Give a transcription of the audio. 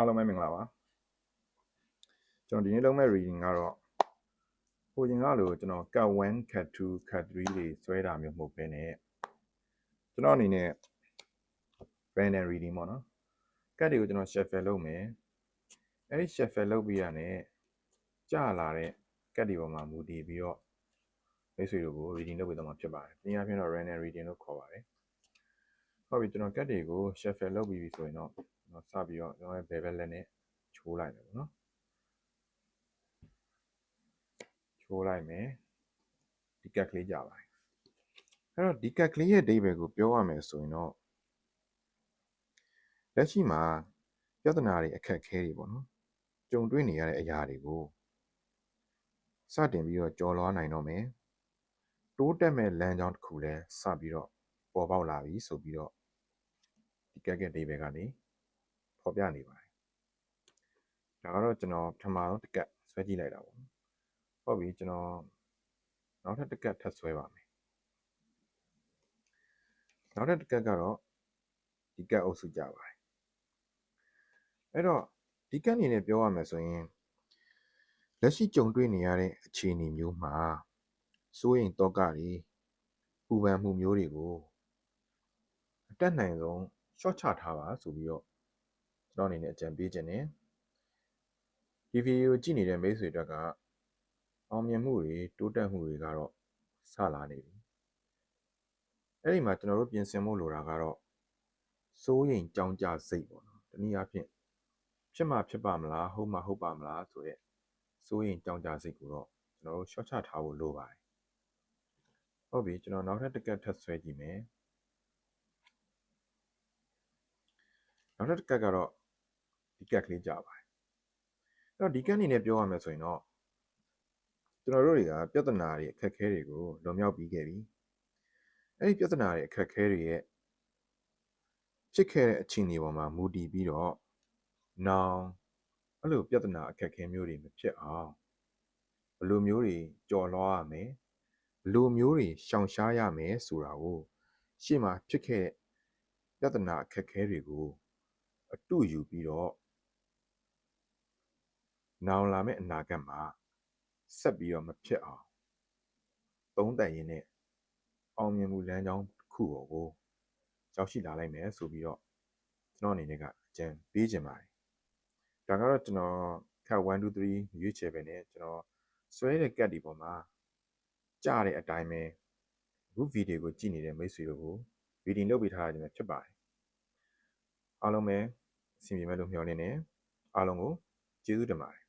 အားလုံးပဲမင်္ဂလာပါကျွန်တော်ဒီနေ့လုပ်မဲ့ reading ကတော့ဟိုရင်ကလို့ကျွန်တော် cut 1 cut 2 cut 3တွေဆွဲတာမျိုးမဟုတ်ဘဲနဲ့ကျွန်တော်အနေနဲ့ random reading ပေါ့နော် cut တွေကိုကျွန်တော် shuffle လုပ်မယ်အဲ့ဒီ shuffle လုပ်ပြီးရတဲ့ကြာလာတဲ့ cut တွေပေါ်မှာမူတည်ပြီးတော့မိတ်ဆွေတို့ကို reading လုပ်ပေးတော့မှာဖြစ်ပါတယ်။ဒီအပြင်တော့ random reading လို့ခေါ်ပါတယ်။ဟုတ်ပြီကျွန်တော် cut တွေကို shuffle လုပ်ပြီးပြီဆိုရင်တော့ ကျွန်တော်စပြီးတော့ကျွန်တော်ရဲ့ဘယ်ဘက်လက်နဲ့ချိုးလိုက်မယ်ပေါ့နော်ချိုးလိုက်မယ်ဒီကက်ကလေးကြပါတယ်အဲ့တော့ဒီကက်ကလေးရဲ့အဓိပ္ပာယ်ကိုပြောရမယ်ဆိုရင်တော့လက်ရှိမှာပြဿနာတွေအခက်အခဲတွေပေါ့နော်ကြုံတွေ့နေရတဲ့အရာတွေကိုစတင်ပြီးတော့ကြော်လွှားနိုင်တော့မယ်တိုးတက်မဲ့လမ်းကြောင်းတစ်ခုလည်းစပြီးတော့ပေါ်ပေါက်လာပြီဆိုပြီးတော့ဒီကက်ကက်အဓိပ္ပာယ်ကနေ ဖော်ပြနေပါတယ်ဒါကတော့ကျွန်တော်ပထမဆုံးတစ်ကက်ဆွဲကြည့်လိုက်တာပေါ့နော်ဟုတ်ပြီကျွန်တော်နောက်ထပ်တစ်ကက်ထပ်ဆွဲပါမယ်နောက်ထပ်တစ်ကက်ကတော့ဒီကက်အုပ်စုကြပါတယ်အဲ့တော့ဒီကက်အနေနဲ့ပြောရမယ်ဆိုရင်လက်ရှိကြုံတွေ့နေရတဲ့အခြေအနေမျိုးမှာစိုးရိမ်တော့ကတွေပူပန်မှုမျိုးတွေကိုအတက်နိုင်ဆုံး short ချထားပါဆိုပြီးတော့ ကျွန်တော်အနေနဲ့အကြံပေးခြင်းနဲ့ဒီဗီဒီယိုကြည့်နေတဲ့မိတ်ဆွေတွေကအောင်မြင်မှုတွေတိုးတက်မှုတွေကတော့စလာနေပြီအဲ့ဒီမှာကျွန်တော်တို့ပြင်ဆင်ဖို့လိုတာကတော့စိုးရိမ်ကြောင်းကြစိတ်ပေါ့နော်တနည်းအားဖြင့်ဖြစ်မှာဖြစ်ပါမလားဟုတ်မှာဟုတ်ပါမလားဆိုရက်စိုးရိမ်ကြောင်းကြစိတ်ကိုတော့ကျွန်တော်တို့ short ချထားဖို့လိုပါတယ်ဟုတ်ပြီကျွန်တော်နောက်ထပ်တစ်ကက်ထပ်ဆွဲကြည့်မယ်နောက်ထပ်တစ်ကက်ကတော့ဒီ ကက်ကလေးကြပါတယ်အဲ့တော့ဒီကက်အနေနဲ့ပြောရမယ်ဆိုရင်တော့ကျွန်တော်တို့တွေကပြဿနာတွေအခက်အခဲတွေကိုလွန်မြောက်ပြီးခဲ့ပြီအဲ့ဒီပြဿနာတွေအခက်အခဲတွေရဲ့ဖြစ်ခဲ့တဲ့အခြေအနေပေါ်မှာမူတည်ပြီးတော့နောင်အဲ့လိုပြဿနာအခက်အခဲမျိုးတွေမဖြစ်အောင်ဘယ်လိုမျိုးတွေကြော်လွှားရမယ်ဘယ်လိုမျိုးတွေရှောင်ရှားရမယ်ဆိုတာကိုရှေ့မှာဖြစ်ခဲ့တဲ့ပြဿနာအခက်အခဲတွေကိုအတူယူပြီးတော့ နောင်လာမယ့်အနာဂတ်မှာဆက်ပြီးတော့မဖြစ်အောင်သုံးသပ်ရင်းနဲ့အောင်မြင်မှုလမ်းကြောင်းတစ်ခုကိုရောက်ရှိလာလိုက်မယ်ဆိုပြီးတော့ကျွန်တော်အနေနဲ့ကအကြံပေးခြင်းပါတယ်ဒါကတော့ကျွန်တော်ခက်1 2 3ရွေးချယ်ပဲနဲ့ကျွန်တော်ဆွဲတဲ့ကတ်ဒီပေါ်မှာကြားတဲ့အတိုင်းပဲအခုဗီဒီယိုကိုကြည့်နေတဲ့မိတ်ဆွေတို့ကိုဗီဒီယိုလုပ်ပေးထားရခြင်းဖြစ်ပါတယ်အားလုံးပဲအဆင်ပြေမဲ့လို့မျှော်လင့်နေအားလုံးကိုကျေးဇူးတင်ပါတယ်